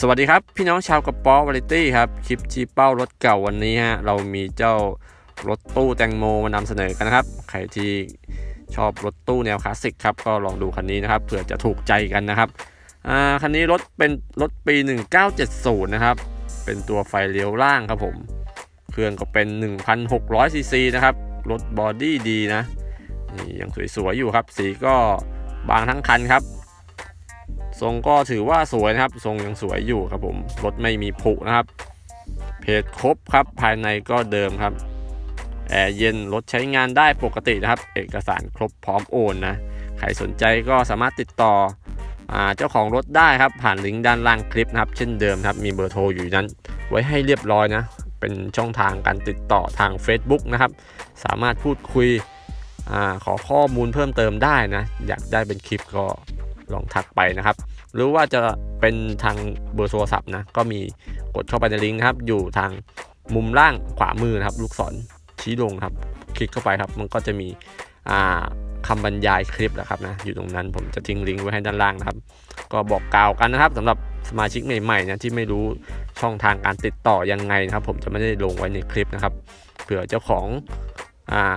สวัสดีครับ พี่น้องชาวกระป๋อวาไรตี้ครับคลิปชี้เป้ารถเก่าวันนี้ฮะเรามีเจ้ารถตู้แตงโมมานำเสนอกันนะครับใครที่ชอบรถตู้แนวคลาสสิกครับก็ลองดูคันนี้นะครับเผื่อจะถูกใจกันนะครับอ่าคันนี้รถเป็นรถปี 1970 นะครับเป็นตัวไฟเลี้ยวล่างครับผม เครื่องก็เป็น1,600ซีซีนะครับรถบอดี้ดีนะนี่ยังสวยๆอยู่ครับสีก็บางทั้งคันครับ ทรงก็ถือว่าสวยนะครับ ทรงยังสวยอยู่ครับผม รถไม่มีผุนะครับ เพจครบครับ ภายในก็เดิมครับ แอร์เย็น รถใช้งานได้ปกตินะครับ เอกสารครบพร้อมโอนนะ ใครสนใจก็สามารถติดต่ออเจ้าของรถได้ครับ ผ่านลิงก์ด้านล่างคลิปนะครับ เช่นเดิมครับ มีเบอร์โทรอยู่นั้น ไว้ให้เรียบร้อยนะ เป็นช่องทางการติดต่อทาง Facebook นะครับ สามารถพูดคุยอขอข้อมูลเพิ่มเติมได้นะ อยากได้เป็นคลิปก็ ลองทักไปนะครับ หรือว่าจะเป็นทางเบอร์โทรศัพท์นะก็มีกดเข้าไปในลิงก์นะครับ อยู่ทางมุมล่างขวามือนะครับ ลูกศรชี้ลงครับ คลิกเข้าไปครับ มันก็จะมีอ่าคำบรรยายคลิปนะครับนะอยู่ตรงนั้นผมจะทิ้งลิงก์ไว้ให้ด้านล่างนะครับ ก็บอกกล่าวกันนะครับสำหรับสมาชิกใหม่ๆนะที่ไม่รู้ช่องทางการติดต่อยังไงนะครับ ผมจะไม่ได้ลงไว้ในคลิปนะครับเผื่อเจ้าของ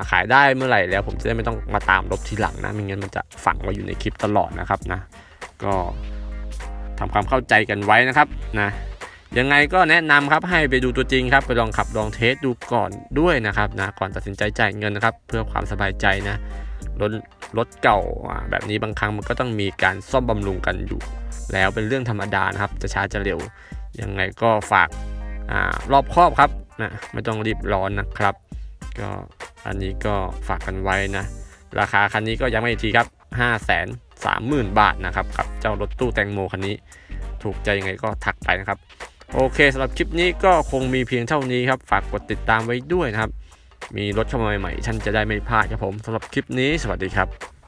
ขายได้เมื่อไหร่แล้วผมจะได้ไม่ต้องมาตามรถทีหลังนะไม่งั้นมันจะฝังไว้อยู่ในคลิปตลอดนะครับนะ ก็ทำความเข้าใจกันไว้นะครับนะยังไงก็แนะนำครับให้ไปดูตัวจริงครับไปลองขับลองเทสดูก่อนด้วยนะครับนะก่อนตัดสินใจจ่ายเงินนะครับ เพื่อความสบายใจนะรถรถเก่าแบบนี้บางครั้งมันก็ต้องมีการซ่อมบำรุงกันอยู่ แล้วเป็นเรื่องธรรมดานะครับ จะช้าจะเร็ว ยังไงก็ฝากอรอบครอบครับนะไม่ต้องรีบร้อนนะครับ ก็ อันนี้ก็ฝากกันไว้นะ ราคาคันนี้ก็ยังไม่ทีครับ 5 3 0 0 0 0 บาทนะครับกับเจ้ารถตู้แตงโมคันนี้ ถูกใจยังไงก็ทักไปนะครับ โอเคสำหรับคลิปนี้ก็คงมีเพียงเท่านี้ครับ ฝากกดติดตามไว้ด้วยนะครับ มีรถเข้ามาใหม่ๆท่านจะได้ไม่พลาดครับผมสำหรับคลิปนี้ สวัสดีครับ